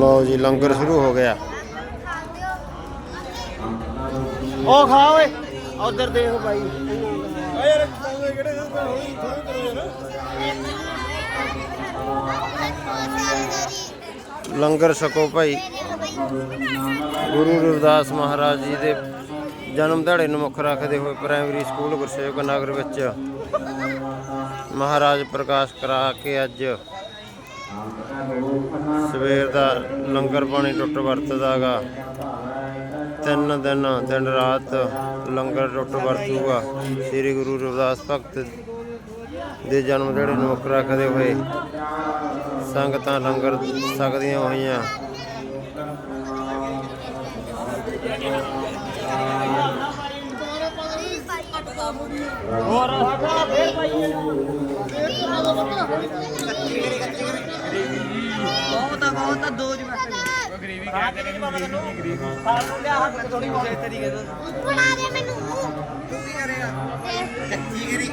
ਲਓ ਜੀ, ਲੰਗਰ ਸ਼ੁਰੂ ਹੋ ਗਿਆ। ਉਹ ਖਾ ਓਏ, ਉਧਰ ਦੇਖ ਬਾਈ। ਲੰਗਰ ਛਕੋ ਭਾਈ। ਗੁਰੂ ਰਵਿਦਾਸ ਮਹਾਰਾਜ ਜੀ ਦੇ ਜਨਮ ਦਿਹਾੜੇ ਨੂੰ ਮੁੱਖ ਰੱਖਦੇ ਹੋਏ ਪ੍ਰਾਇਮਰੀ ਸਕੂਲ ਗੁਰਸੇਵਕ ਨਗਰ ਵਿੱਚ ਮਹਾਰਾਜ ਪ੍ਰਕਾਸ਼ ਕਰਾ ਕੇ ਅੱਜ ਸਵੇਰ ਦਾ ਲੰਗਰ ਪਾਣੀ ਟੁੱਟ ਵਰਤਦਾਗਾ। ਤਿੰਨ ਦਿਨ ਦਿਨ ਰਾਤ ਲੰਗਰ ਟੁੱਟ ਵਰਤੂਗਾ। ਸ੍ਰੀ ਗੁਰੂ ਰਵਿਦਾਸ ਭਗਤ ਦੇ ਜਨਮ ਦਿਹਾੜੇ ਨੂੰ ਮੁੱਖ ਰੱਖਦੇ ਹੋਏ ਸੰਗਤਾਂ ਲੰਗਰ ਸਕਦੀਆਂ ਹੋਈਆਂ। ਬਹੁਤ ਆ ਬਹੁਤ ਆ ਦੋ ਜਵਾਕ ਗਰੀਬੀ ਕਹਿੰਦੇ ਨੇ ਗਰੀਬੀ ਸਾਨੂੰ ਲਿਆ ਹੱਥ ਥੋੜੀ ਬਹੁਤ ਤਰੀਕੇ ਤੋਂ ਬਣਾ ਦੇ ਮੈਨੂੰ। ਤੂੰ ਕੀ ਕਰੇਗਾ ਕੱਚੀ ਗਰੀ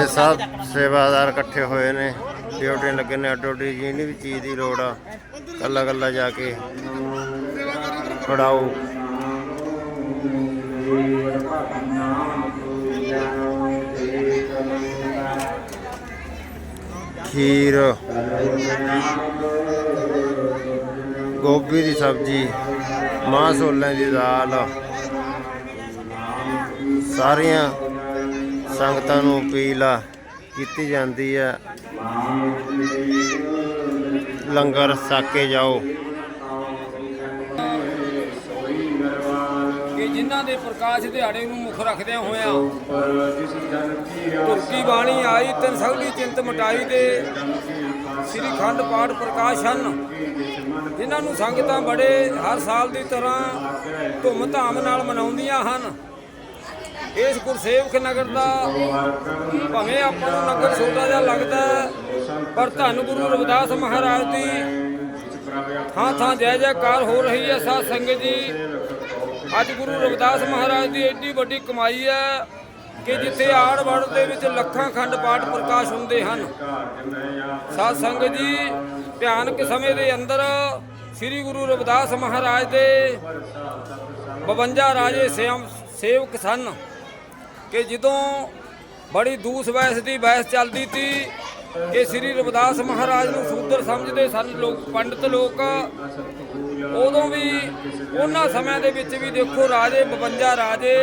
ਇਹ ਸਭ ਸੇਵਾਦਾਰ ਇਕੱਠੇ ਹੋਏ ਨੇ। ਡਿਊਟੀ ਲੱਗੇ ਨੇ ਅੱਡੋ ਅੱਡੀ ਜਿਹੜੀ ਵੀ ਚੀਜ਼ ਦੀ ਲੋੜ ਆ ਕੱਲਾ ਕੱਲਾ ਜਾ ਕੇ ਫੜਾਓ। ਖੀਰ। ਗੋਭੀ ਦੀ ਸਬਜ਼ੀ ਮਾਂ ਛੋਲਿਆਂ ਦੀ ਦਾਲ, ਸਾਰੀਆਂ ਸੰਗਤਾਂ ਨੂੰ ਅਪੀਲ ਆ, ਕੀਤੀ ਜਾਂਦੀ ਹੈ ਲੰਗਰ ਸਾਕੇ ਜਾਓ। ਕਿ ਜਿਨ੍ਹਾਂ ਦੇ ਪ੍ਰਕਾਸ਼ ਦਿਹਾੜੇ ਨੂੰ ਮੁੱਖ ਰੱਖਦਿਆਂ ਹੋਇਆਂ ਤੁਰਕੀ ਬਾਣੀ ਆਈ, ਤਨ ਸਗਲੀ ਚਿੰਤ ਮਟਾਈ ਦੇ ਸ੍ਰੀ ਖੰਡ ਪਾਠ ਪ੍ਰਕਾਸ਼ ਹਨ ਜਿਨ੍ਹਾਂ ਨੂੰ ਸੰਗਤਾਂ ਬੜੇ ਹਰ ਸਾਲ ਦੀ ਤਰ੍ਹਾਂ ਧੂਮ ਧਾਮ ਨਾਲ ਮਨਾਉਂਦੀਆਂ ਹਨ। ਇਸ ਗੁਰਸੇਵਕ ਨਗਰ ਦਾ ਭਾਵੇਂ ਆਪਾਂ ਨੂੰ ਨਗਰ ਛੋਟਾ ਜਿਹਾ ਲੱਗਦਾ ਹੈ, ਪਰ ਧੰਨ ਗੁਰੂ ਰਵਿਦਾਸ ਮਹਾਰਾਜ ਦੀ ਥਾਂ ਥਾਂ ਜੈ ਜੈਕਾਰ ਹੋ ਰਹੀ ਹੈ। ਸਾਧ ਸੰਗਤ ਜੀ ਅੱਜ ਗੁਰੂ ਰਵਿਦਾਸ ਮਹਾਰਾਜ ਦੀ ਐਡੀ ਵੱਡੀ ਕਮਾਈ ਹੈ। ਕਿ ਜਿੱਥੇ ਆੜ ਵੜ ਦੇ ਵਿੱਚ ਲੱਖਾਂ ਖੰਡ ਪਾਠ ਪ੍ਰਕਾਸ਼ ਹੁੰਦੇ ਹਨ। ਸਾਧ ਸੰਗਤ ਜੀ, ਭਿਆਨਕ ਸਮੇਂ ਦੇ ਅੰਦਰ ਸ੍ਰੀ ਗੁਰੂ ਰਵਿਦਾਸ ਮਹਾਰਾਜ ਦੇ 52 ਰਾਜੇ ਸੇਵ- ਸੇਵਕ ਸਨ ਕਿ ਜਦੋਂ ਬੜੀ ਦੂਸ ਵੈਸ ਦੀ ਬਹਿਸ ਚੱਲਦੀ ਸੀ ਕਿ ਸ੍ਰੀ ਰਵਿਦਾਸ ਮਹਾਰਾਜ ਨੂੰ ਸੂਦਰ ਸਮਝਦੇ ਸਨ ਲੋਕ, ਪੰਡਤ ਲੋਕ। ਉਦੋਂ ਵੀ ਉਹਨਾਂ ਸਮਿਆਂ ਦੇ ਵਿੱਚ ਵੀ ਦੇਖੋ ਰਾਜੇ 52 ਰਾਜੇ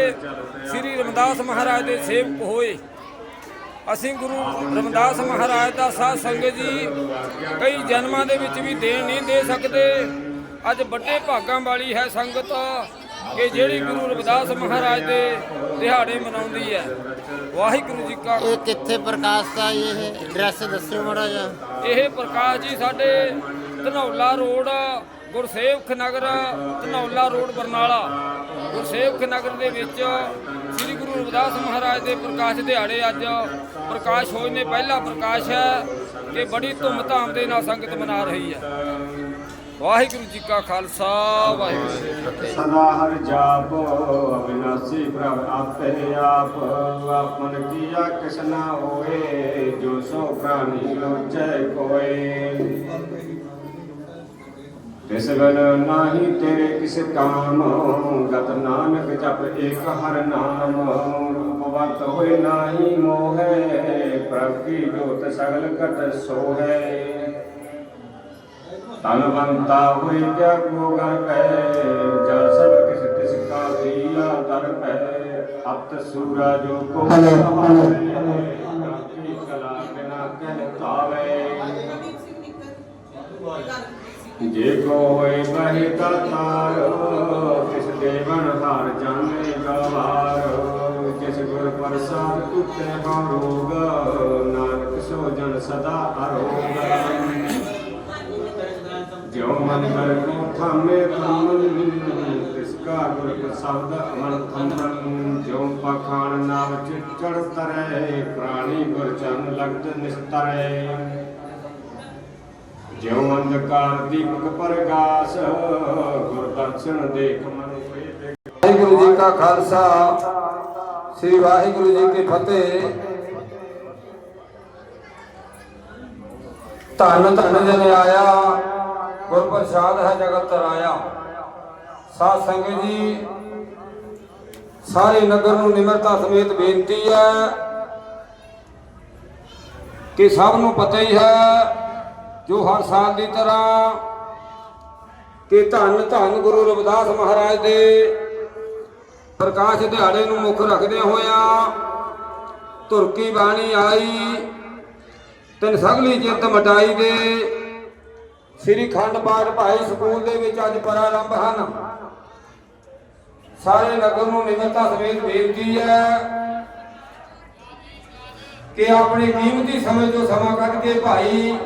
ਸ੍ਰੀ ਰਵਿਦਾਸ ਮਹਾਰਾਜ ਦੇ ਸੇਵਕ ਹੋਏ। ਅਸੀਂ ਗੁਰੂ ਰਵਿਦਾਸ ਮਹਾਰਾਜ ਦਾ ਸਾਧ ਸੰਗਤ ਜੀ ਕਈ ਜਨਮਾਂ ਦੇ ਵਿੱਚ ਵੀ ਦੇਣ ਨਹੀਂ ਦੇ ਸਕਦੇ। ਅੱਜ ਵੱਡੇ ਭਾਗਾਂ ਵਾਲੀ ਹੈ ਸੰਗਤ ਕਿ ਜਿਹੜੀ ਗੁਰੂ ਰਵਿਦਾਸ ਮਹਾਰਾਜ ਦੇ ਦਿਹਾੜੇ ਮਨਾਉਂਦੀ ਹੈ। ਵਾਹਿਗੁਰੂ ਜੀ ਕਾ ਇਹ ਕਿੱਥੇ ਪ੍ਰਕਾਸ਼ ਦਾ ਇਹ? ਐਡਰੈਸ ਦੱਸਿਓ ਮੜਾ ਜਾ ਇਹ ਪ੍ਰਕਾਸ਼ ਜੀ ਸਾਡੇ ਧਨੌਲਾ ਰੋਡ ਗੁਰਸੇਵਕ ਨਗਰ, ਧਨੌਲਾ ਰੋਡ, ਬਰਨਾਲਾ। ਗੁਰਸੇਵਕ ਨਗਰ ਦੇ ਵਿੱਚ ਸ੍ਰੀ ਗੁਰੂ ਰਵਿਦਾਸ ਮਹਾਰਾਜ ਦੇ ਪ੍ਰਕਾਸ਼ ਦਿਹਾੜੇ ਅੱਜ ਪ੍ਰਕਾਸ਼ ਹੋਏ ਨੇ। ਪਹਿਲਾ ਪ੍ਰਕਾਸ਼ ਹੈ ਕਿ ਬੜੀ ਧੂਮ-ਧਾਮ ਦੇ ਨਾਲ ਸੰਗਤ ਮਨਾ ਰਹੀ ਹੈ। ਵਾਹਿਗੁਰੂ ਜੀ ਕਾ ਖਾਲਸਾ, ਵਾਹਿਗੁਰੂ ਜੀ ਕੀ ਫਤਿਹ। ਸਦਾ ਹਰ ਜਾਪ ਅਬਿਨਾਸੀ ਪ੍ਰਭ ਆਪੇ ਆਪ, ਆਪਨ ਕੀਆ ਕਿਸ ਹੋਏ ਜੋ ਸੋ ਪ੍ਰਾਨੀ ਲੋਚੈ ਕੋਏ। ਤਿਸ ਗਨ ਨਾਹੀ ਤੇਰੇ ਕਿਸ ਕਾਮ? ਗਤ ਨਾਨਕ ਜਪ ਏਕ ਹਰ ਨਾਮ। ਉਪਵਤ ਹੋਏ ਨਾਹੀ ਮੋਹੈ ਪ੍ਰਭ ਕੀ ਜੋਤ ਸਗਲ ਕਟ ਸੋਹੈ। ਤਨਵੰਤਾ ਹੋਈ ਜਗ ਗੋਗਨ ਪੈ ਜਲ ਸਭ ਕਿਸ ਤਿਸ ਕਾ ਦੀਆ ਦਰ ਪੈ। ਅਤ ਸੂਰਾ ਜੋ ਕੋ ਕੀ ਕਲਾ ਬਿਨਾ ਕਹਿ ਤਾਵੇ। ਜੇ ਕੋ ਹੋਏ ਬਹਿ ਤਾਰ ਕਿਸ ਦੇਵਨ ਹਾਰ ਜਾਣੇ ਗਵਾਰ ਜਿਸ ਗੁਰ ਪ੍ਰਸਾਦ ਤੁਤੇ ਬਰੋਗ ਨਾਨਕ ਸੋ ਜਨ ਸਦਾ ਅਰੋਗ। ਜਿਉ ਮਨ ਕਰ ਕੋ ਥਾਮੇ ਥਮਨ, ਤਿਸ ਕਾ ਗੁਰ ਪ੍ਰਸਾਦ ਅਮਨ ਥਮਨ। ਜਿਉ ਪਖਾਨ ਨਾਮ ਚਿਤ ਚੜ ਤਰੈ, ਪ੍ਰਾਣੀ ਗੁਰ ਚਰਨ ਲਗਤ ਨਿਸਤਰੈ। ਜਿਉ ਅੰਧਕਾਰ ਦੀਪਕ ਪ੍ਰਗਾਸ, ਗੁਰ ਦਰਸ਼ਨ ਦੇਖ ਮਨ ਹੋਏ ਵਾਹਿਗੁਰੂ ਜੀ ਕਾ ਖਾਲਸਾ, ਸ੍ਰੀ ਵਾਹਿਗੁਰੂ ਜੀ ਕੀ ਫਤਿਹ। ਧੰਨ ਧੰਨ ਜਨ ਆਇਆ ਗੁਰ ਪ੍ਰਸਾਦ ਹੈ ਜਗਤ ਤਰਾਇਆ ਸਾਧ ਸੰਗਤ ਜੀ, ਸਾਰੇ ਨਗਰ ਨੂੰ ਨਿਮਰਤਾ ਸਮੇਤ ਬੇਨਤੀ ਹੈ ਕਿ ਸਭ ਨੂੰ ਪਤਾ ਹੀ ਹੈ ਜੋ ਹਰ ਸਾਲ ਦੀ ਤਰ੍ਹਾਂ ਕਿ ਧੰਨ ਧੰਨ ਗੁਰੂ ਰਵਿਦਾਸ ਮਹਾਰਾਜ ਦੇ ਪ੍ਰਕਾਸ਼ ਦਿਹਾੜੇ ਨੂੰ ਮੁੱਖ ਰੱਖਦੇ ਹੋਇਆਂ ਤੁਰਕੀ ਬਾਣੀ ਆਈ, ਤਿੰਨ ਸਗਲੀ ਜਿੱਤ ਮਟਾਈ ਦੇ ਸ੍ਰੀ ਖੰਡ ਪਾਠ ਭਾਈ ਸਕੂਲ ਦੇ ਵਿੱਚ ਅੱਜ ਪ੍ਰਾਰੰਭ ਹਨ। ਸਾਰੇ ਨਗਰ ਨੂੰ ਨਿਮਰਤਾ ਸਮੇਤ ਬੇਨਤੀ ਹੈ ਕਿ ਆਪਣੇ ਕੀਮਤੀ ਸਮੇਂ ਤੋਂ ਸਮਾਂ ਕੱਢ ਕੇ ਭਾਈ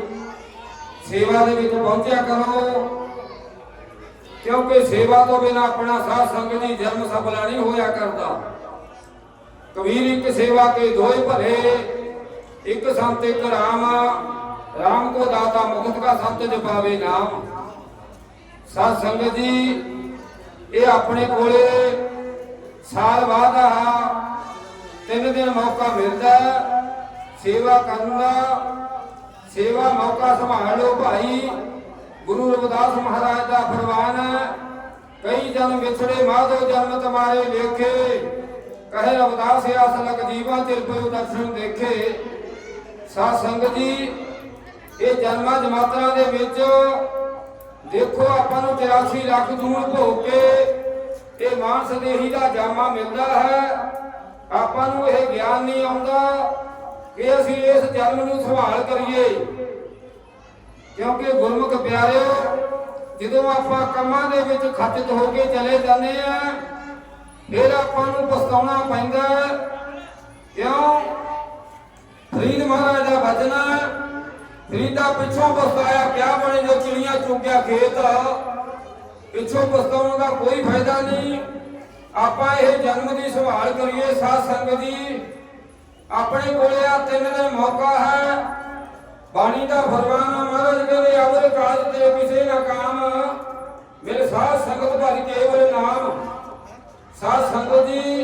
ਸੇਵਾ ਦੇ ਵਿੱਚ ਪਹੁੰਚਿਆ ਕਰੋ। ਕਿਉਂਕਿ ਸੇਵਾ ਤੋਂ ਬਿਨਾ ਆਪਣਾ ਸਾਧ ਸੰਗਤ ਦੀ ਜਨਮ ਸਫਲਾ ਨਹੀਂ ਹੋਇਆ ਕਰਦਾ। ਕਬੀਰ ਇੱਕ ਸੇਵਾ ਕੇ ਦੋਏ ਭਲੇ, ਇੱਕ ਸੰਤ ਇੱਕ ਰਾਮ ਰਾਮ ਕੋ ਦਾਤਾ ਮੁਕਤ ਕਾ ਸੰਤ ਜਪਾਵੇ ਨਾਮ। ਸਾਧ ਸੰਗਤ ਜੀ, ਇਹ ਆਪਣੇ ਕੋਲੇ ਸਾਲ ਬਾਅਦ ਆ, ਤਿੰਨ ਦਿਨ ਮੌਕਾ ਮਿਲਦਾ, ਸੇਵਾ ਕਰਨ ਦਾ ਸੇਵਾ ਮੌਕਾ ਸੰਭਾਲ ਭਾਈ। ਗੁਰੂ ਰਵਿਦਾਸ ਮਹਾਰਾਜ ਦਾ ਫਰਮਾਨ ਕਈ ਜਨ ਵਿਛੜੇ ਮਾਧੋ ਜਨਮ ਤੁਮਾਰੇ ਲੇਖੇ ਕਹੇ ਰਵਿਦਾਸ ਆਸ ਲਗ ਜੀਵਾ ਤਿਲ ਪਇਓ ਦਰਸ਼ਨ ਦੇਖੇ। ਸਾਧ ਸੰਗਤ ਜੀ, ਇਹ ਜਨਮਾਂ ਜਮਾਤਰਾਂ ਦੇ ਵਿੱਚ ਦੇਖੋ ਆਪਾਂ ਨੂੰ 84 ਲੱਖ ਦੂਰ ਭੋਗ ਕੇ ਇਹ ਮਾਨਸ ਦੇਹੀ ਦਾ ਜਾਮਾ ਮਿਲਦਾ ਹੈ। ਆਪਾਂ ਨੂੰ ਇਹ ਗਿਆਨ ਨਹੀਂ ਆਉਂਦਾ। ਕਿ ਅਸੀਂ ਇਸ ਜਨਮ ਨੂੰ ਸੰਭਾਲ ਕਰੀਏ। ਕਿਉਂਕਿ ਗੁਰਮੁਖ ਪਿਆਰਿਓ, ਜਦੋਂ ਆਪਾਂ ਕੰਮਾਂ ਦੇ ਵਿੱਚ ਖੱਚਤ ਹੋ ਕੇ ਚਲੇ ਜਾਂਦੇ ਆ, ਫਿਰ ਆਪਾਂ ਨੂੰ ਪਛਤਾਉਣਾ ਪੈਂਦਾ ਕਿਉਂ? ਫਰੀਦ ਮਹਾਰਾਜ ਦਾ ਵਚਨ ਫਰੀਦਾ ਪਿੱਛੋਂ ਪਛਤਾਇਆ ਕਿਆ ਬਣੇ ਜੋ ਚਿੜੀਆਂ ਚੁੱਕਿਆ ਖੇਤ ਪਿੱਛੋਂ ਪਛਤਾਉਣ ਦਾ ਕੋਈ ਫਾਇਦਾ ਨਹੀਂ। ਆਪਾਂ ਇਹ ਜਨਮ ਦੀ ਸੰਭਾਲ ਕਰੀਏ, ਸਾਧ ਸੰਗਤ ਜੀ ਆਪਣੇ ਕੋਲੇ ਆ ਤਿੰਨ ਦਿਨ ਮੌਕਾ ਹੈ। ਬਾਣੀ ਦਾ ਫਰਮਾਨ ਮਹਾਰਾਜ ਕਹਿੰਦੇ ਅਵਰ ਕਾਜ ਤੇ ਕਿਸੇ ਨਾ ਕਾਮ। ਮੇਰੇ ਸਾਧ ਸੰਗਤ ਭਜ ਕੇਵਲ ਨਾਮ। ਸਾਧ ਸੰਗਤ ਜੀ,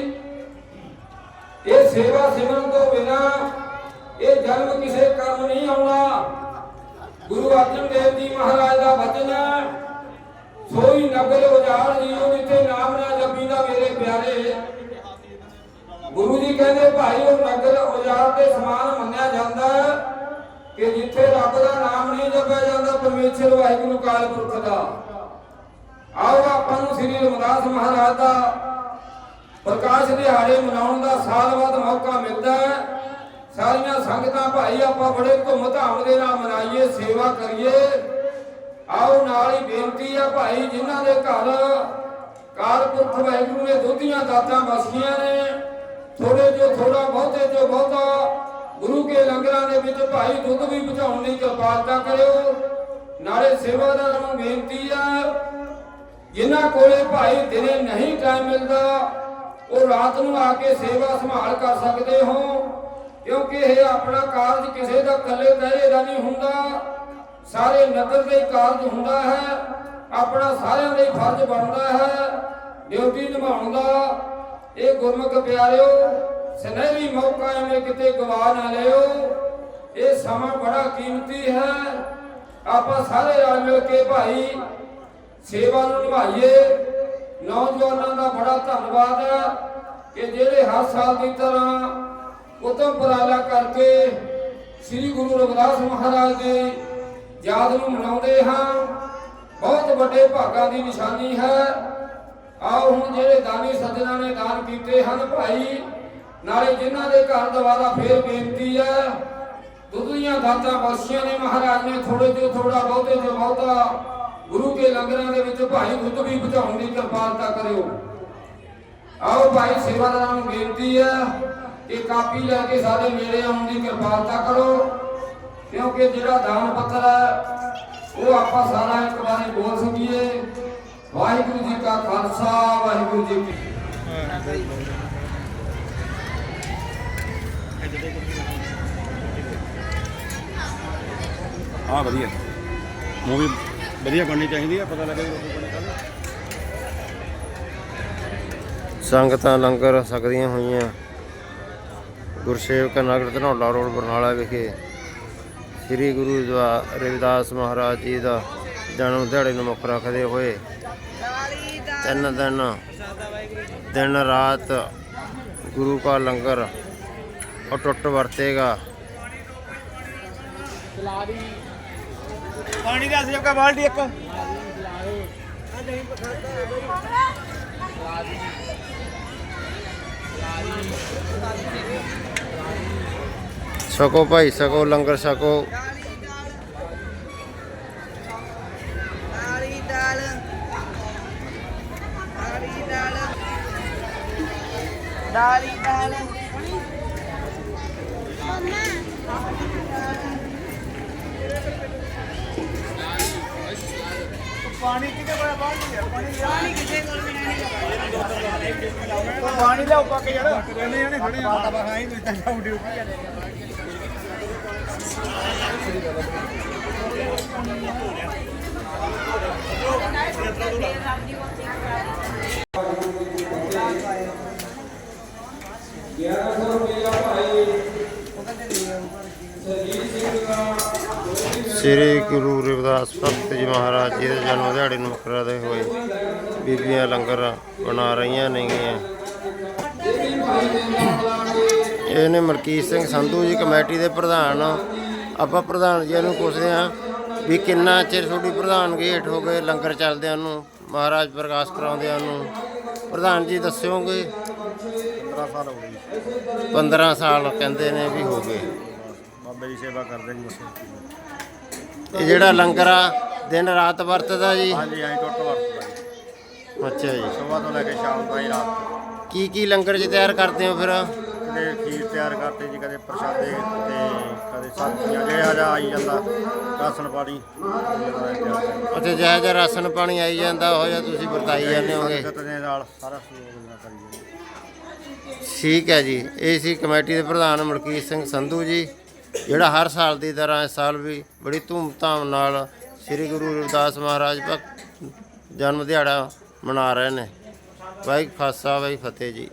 ਇਹ ਸੇਵਾ ਸਿਮਰਨ ਤੋਂ ਬਿਨਾ ਇਹ ਜਨਮ ਕਿਸੇ ਕਰਮ ਨਹੀਂ ਆਉਣਾ। ਗੁਰੂ ਅਰਜਨ ਦੇਵ ਜੀ ਮਹਾਰਾਜ ਦਾ ਬਚਨ ਹੈ, ਸੋਈ ਨਗਰ ਉਜਾੜ ਜੀਓ ਜਿੱਥੇ ਨਾਮ ਨਾ ਜਪੀ ਦਾ ਮੇਰੇ ਪਿਆਰੇ। ਗੁਰੂ ਜੀ ਕਹਿੰਦੇ, ਭਾਈ, ਉਹ ਨਗਰ ਔਜਾਰ ਦੇ ਸਮਾਨ ਮੰਨਿਆ ਜਾਂਦਾ ਕਿ ਜਿੱਥੇ ਰੱਬ ਦਾ ਨਾਮ ਨਹੀਂ ਜਪਿਆ ਜਾਂਦਾ, ਪਰਮੇਸ਼ਰ ਵਾਹਿਗੁਰੂ ਕਾਲ ਪੁਰਖ ਦਾ। ਆਓ ਆਪਾਂ ਨੂੰ ਸ੍ਰੀ ਰਮਦਾਸ ਮਹਾਰਾਜ ਦਾ ਪ੍ਰਕਾਸ਼ ਦਿਹਾੜੇ ਮਨਾਉਣ ਦਾ ਸਾਲ ਬਾਅਦ ਮੌਕਾ ਮਿਲਦਾ ਹੈ। ਸਾਰੀਆਂ ਸੰਗਤਾਂ, ਭਾਈ, ਆਪਾਂ ਬੜੇ ਧੂਮ ਧਾਮ ਦੇ ਨਾਲ ਮਨਾਈਏ, ਸੇਵਾ ਕਰੀਏ। ਆਓ, ਨਾਲ ਹੀ ਬੇਨਤੀ ਆ, ਭਾਈ, ਜਿਨ੍ਹਾਂ ਦੇ ਘਰ ਕਾਲਪੁਰਖ ਵਾਹਿਗੁਰੂ ਨੇ ਦੁੱਧੀਆਂ ਦਾਤਾਂ ਬਸੀਆਂ ਨੇ ਥੋੜੇ ਜੋ ਥੋੜਾ ਬਹੁਤੇ ਜੋ ਬਹੁਤਾ, ਗੁਰੂ ਕੇ ਲੰਗਰਾਂ ਦੇ ਵਿੱਚ ਭਾਈ ਦੁੱਧ ਵੀ ਪਹੁੰਚਾਉਣ ਦੀ ਕਿਰਪਾਲਤਾ ਕਰਿਓ। ਨਾਲੇ ਸੇਵਾਦਾਰਾਂ ਨੂੰ ਬੇਨਤੀ ਆ, ਜਿਨ੍ਹਾਂ ਕੋਲੇ ਭਾਈ ਦਿਨੇ ਨਹੀਂ ਟਾਈਮ ਮਿਲਦਾ, ਉਹ ਰਾਤ ਨੂੰ ਆ ਕੇ ਸੇਵਾ ਸੰਭਾਲ ਕਰ ਸਕਦੇ ਹੋ, ਕਿਉਂਕਿ ਇਹ ਆਪਣਾ ਕਾਰਜ ਕਿਸੇ ਦਾ ਇਕੱਲੇ ਦਾਇਰੇ ਦਾ ਨਹੀਂ ਹੁੰਦਾ। ਸਾਰੇ ਨਗਰ ਦੇ ਕਾਰਜ ਹੁੰਦਾ ਹੈ, ਆਪਣਾ ਸਾਰਿਆਂ ਦਾ ਹੀ ਫਰਜ਼ ਬਣਦਾ ਹੈ, ਡਿਊਟੀ ਨਿਭਾਉਣ ਦਾ। ਇਹ ਗੁਰਮੁਖ ਪਿਆਰਿਓ, ਸੁਨਹਿਰੀ ਮੌਕਾ ਐਵੇਂ ਕਿਤੇ ਗਵਾ ਨਾ ਲਿਓ। ਇਹ ਸਮਾਂ ਬੜਾ ਕੀਮਤੀ ਹੈ। ਆਪਾਂ ਸਾਰੇ ਰਲ ਮਿਲ ਕੇ ਭਾਈ ਸੇਵਾ ਨੂੰ ਨਿਭਾਈਏ। ਨੌਜਵਾਨਾਂ ਦਾ ਬੜਾ ਧੰਨਵਾਦ ਹੈ ਕਿ ਜਿਹੜੇ ਹਰ ਸਾਲ ਦੀ ਤਰ੍ਹਾਂ ਉਤਮ ਉਪਰਾਲਾ ਕਰਕੇ ਸ੍ਰੀ ਗੁਰੂ ਰਵਿਦਾਸ ਮਹਾਰਾਜ ਦੀ ਯਾਦ ਨੂੰ ਮਨਾਉਂਦੇ ਹਾਂ। ਬਹੁਤ ਵੱਡੇ ਭਾਗਾਂ ਦੀ ਨਿਸ਼ਾਨੀ ਹੈ। ਆਓ ਹੁਣ ਜਿਹੜੇ ਦਾਨੀ ਸੱਜਣਾ ਨੇ ਦਾਨ ਕੀਤੇ ਹਨ ਭਾਈ, ਨਾਲੇ ਜਿਨ੍ਹਾਂ ਦੇ ਘਰ ਦੁਆਰਾ ਫੇਰ ਬੇਨਤੀ ਹੈ ਦੁੱਧ ਦੀਆਂ ਦਾਤਾਂ ਬਖਸ਼ੀਆਂ ਨੇ ਮਹਾਰਾਜ ਨੇ ਥੋੜੇ ਜੋ ਥੋੜਾ ਬਹੁਤੇ ਜੋ ਬਹੁਤਾ ਗੁਰੂ ਕੇ ਲੰਗਰਾਂ ਦੇ ਵਿੱਚ ਭਾਈ ਦੁੱਧ ਵੀ ਪਹੁੰਚਾਉਣ ਦੀ ਕਿਰਪਾਲਤਾ ਕਰਿਓ। ਆਓ ਭਾਈ ਸੇਵਾਦਾਰਾਂ ਨੂੰ ਬੇਨਤੀ ਹੈ ਕਿ ਕਾਪੀ ਲੈ ਕੇ ਸਾਡੇ ਨੇੜੇ ਆਉਣ ਦੀ ਕਿਰਪਾਲਤਾ ਕਰੋ, ਕਿਉਂਕਿ ਜਿਹੜਾ ਦਾਨ ਪੱਤਰ ਹੈ ਉਹ ਆਪਾਂ ਸਾਰਾ ਇੱਕ ਵਾਰੀ ਬੋਲ ਸਕੀਏ। ਵਾਹਿਗੁਰੂ ਜੀ ਕਾ ਖਾਲਸਾ ਵਾਹਿਗੁਰੂ ਜੀ ਕੀ ਹਾਂ ਵਧੀਆ। ਮੂਵੀ ਵਧੀਆ ਬਣਨੀ ਚਾਹੀਦੀ ਆ ਪਤਾ ਲੱਗੇ। ਸੰਗਤਾਂ ਲੰਗਰ ਸਕਦੀਆਂ ਹੋਈਆਂ। ਗੁਰਸੇਵਕ ਨਗਰ ਧਨੌਲਾ ਰੋਡ ਬਰਨਾਲਾ ਵਿਖੇ। ਸ੍ਰੀ ਗੁਰੂ ਰਵਿਦਾਸ ਮਹਾਰਾਜ ਜੀ ਦਾ ਜਨਮ ਦਿਹਾੜੇ ਨੂੰ ਮੁੱਖ ਰੱਖਦੇ ਹੋਏ ਤਿੰਨ ਦਿਨ ਦਿਨ ਰਾਤ ਗੁਰੂ ਕਾ ਲੰਗਰ ਅਟੁੱਟ ਵਰਤੇਗਾ। ਪਾਣੀ ਦਾ ਸੇਵਕਾ ਬਾਲਟੀ ਇੱਕ। ਸਕੋ ਭਾਈ ਸਕੋ ਲੰਗਰ ਸਕੋ ਦਾਲੀ ਦਾਲ ਦਾਲੀ ਦਾਲ ਦਾਲੀ ਦਾਲ ਪਾਣੀ ਕਿਤੇ ਕੋਲ ਬਾਲਟੀ ਹੈ ਪਾਣੀ ਪਾਣੀ ਕਿਸੇ ਕੋਲ ਵੀ ਨਹੀਂ ਪਾਣੀ ਲਿਆਓ ਪਾ ਕੇ ਯਾਰ। ਕਹਿੰਦੇ ਜਾਣੇ ਖੜੇ ਆ। ਹਾਂ ਹੀ ਮੈਂ ਤਾਂ ਜਾਉਂ ਡਿਊਟੀ ਜਾਂਦੇ ਸ੍ਰੀ ਗੁਰੂ ਰਵਿਦਾਸ ਭਗਤ ਜੀ ਮਹਾਰਾਜ ਜੀ ਦੇ ਜਨਮ ਦਿਹਾੜੇ ਨੂੰ ਮੁੱਖ ਰੱਖਦੇ ਹੋਏ। ਬੀਬੀਆਂ ਲੰਗਰ ਬਣਾ ਰਹੀਆਂ ਨੇਗੀਆਂ। ਇਹ ਨੇ ਮਲਕੀਤ ਸਿੰਘ ਸੰਧੂ ਜੀ ਕਮੇਟੀ ਦੇ ਪ੍ਰਧਾਨ। ਆਪਾਂ ਪ੍ਰਧਾਨ ਜੀ ਨੂੰ ਪੁੱਛਦੇ ਹਾਂ ਵੀ ਕਿੰਨਾ ਚਿਰ ਤੁਹਾਡੀ ਪ੍ਰਧਾਨਗੀ ਹੇਠ ਹੋ ਗਏ ਲੰਗਰ ਚੱਲਦਿਆਂ ਨੂੰ ਮਹਾਰਾਜ ਪ੍ਰਕਾਸ਼ ਕਰਾਉਂਦਿਆਂ ਨੂੰ? ਪ੍ਰਧਾਨ ਜੀ ਦੱਸਿਓਗੇ 15 ਸਾਲ ਹੋ ਗਏ। 15 ਸਾਲ ਕਹਿੰਦੇ ਨੇ ਵੀ ਹੋ ਗਏ। ਬਾਬੇ ਦੀ ਸੇਵਾ ਕਰਦੇ ਜੀ ਬਸ ਇਹ ਜਿਹੜਾ ਲੰਗਰ ਆ ਦਿਨ ਰਾਤ ਵਰਤਦਾ ਜੀ? ਹਾਂਜੀ ਐਂ ਟੁੱਟ ਵਰਤਦਾ ਜੀ। ਅੱਛਾ ਜੀ। ਸਵੇਰ ਤੋਂ ਲੈ ਕੇ ਸ਼ਾਮ ਤਾਈਂ ਰਾਤ। ਕੀ ਕੀ ਲੰਗਰ ਚ ਤਿਆਰ ਕਰਦੇ ਹੋ ਫਿਰ? ਕਦੇ ਖੀਰ ਤਿਆਰ ਕਰਦੇ ਜੀ ਕਦੇ ਪ੍ਰਸ਼ਾਦੇ ਤੇ ਕਦੇ ਸਬਜ਼ੀਆਂ ਜਿਹੜਾ ਜਿਹਾ ਆਈ ਜਾਂਦਾ ਰਾਸ਼ਨ ਪਾਣੀ। ਜਿਹੜਾ। ਉੱਥੇ ਜਿਹੜਾ ਜਿਹਾ ਰਾਸ਼ਨ ਪਾਣੀ ਆਈ ਜਾਂਦਾ ਉਹ ਜਿਹਾ ਤੁਸੀਂ ਵਰਤਾਈ ਜਾਂਦੇ ਹੋਗੇ? ਸੰਗਤ ਦੇ ਨਾਲ ਸਾਰਾ ਸਹਿਯੋਗ ਨਾਲ ਕਰੀਏ ਠੀਕ ਹੈ ਜੀ। ਇਹ ਸੀ ਕਮੇਟੀ ਦੇ ਪ੍ਰਧਾਨ ਮਲਕੀਤ ਸਿੰਘ ਸੰਧੂ ਜੀ। ਜਿਹੜਾ ਹਰ ਸਾਲ ਦੀ ਤਰ੍ਹਾਂ ਇਸ ਸਾਲ ਵੀ ਬੜੀ ਧੂਮਧਾਮ ਨਾਲ ਸ੍ਰੀ ਗੁਰੂ ਰਵਿਦਾਸ ਮਹਾਰਾਜ ਭਗਤ ਜਨਮ ਦਿਹਾੜਾ ਮਨਾ ਰਹੇ ਨੇ। ਵਾਹਿਗੁਰੂ ਖਾਲਸਾ, ਵਾਹਿਗੁਰੂ ਫਤਿਹ ਜੀ।